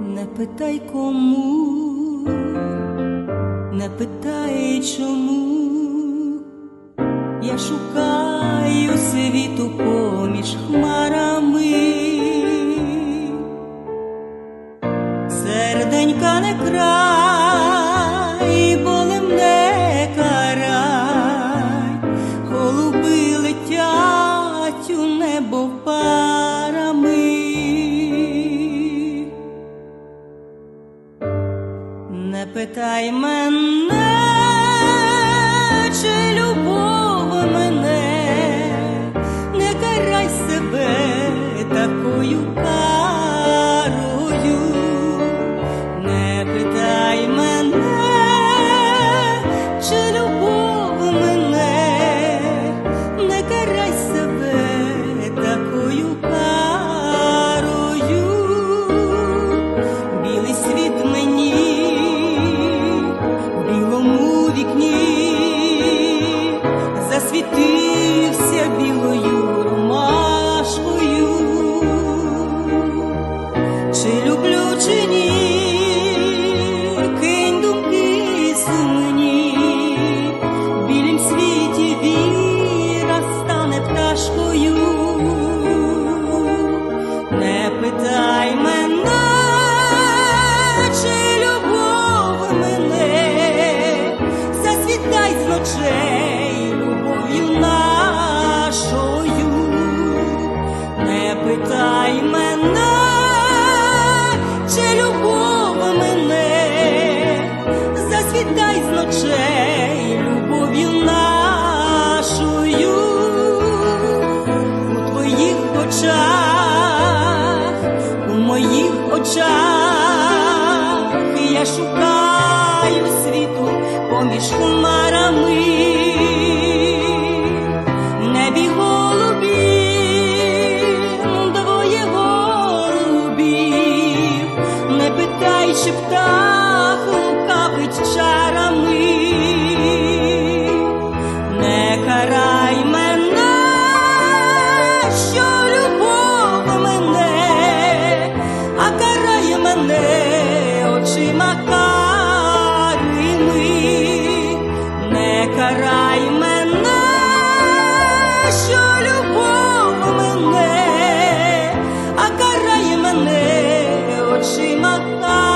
Не питай кому, не питай чому, я шукаю світу поміж хмарами, серденька не край, болем не карай, голуби летять у небо парами. Не питай мене, you. Не мене, чи любов мене, засвітай з ночей любов'ю нашою. Не питай мене, чи любов мене, засвітай з ночей любов'ю нашою. У твоїх очах, очах я шукаю світу поміж хмарами. 我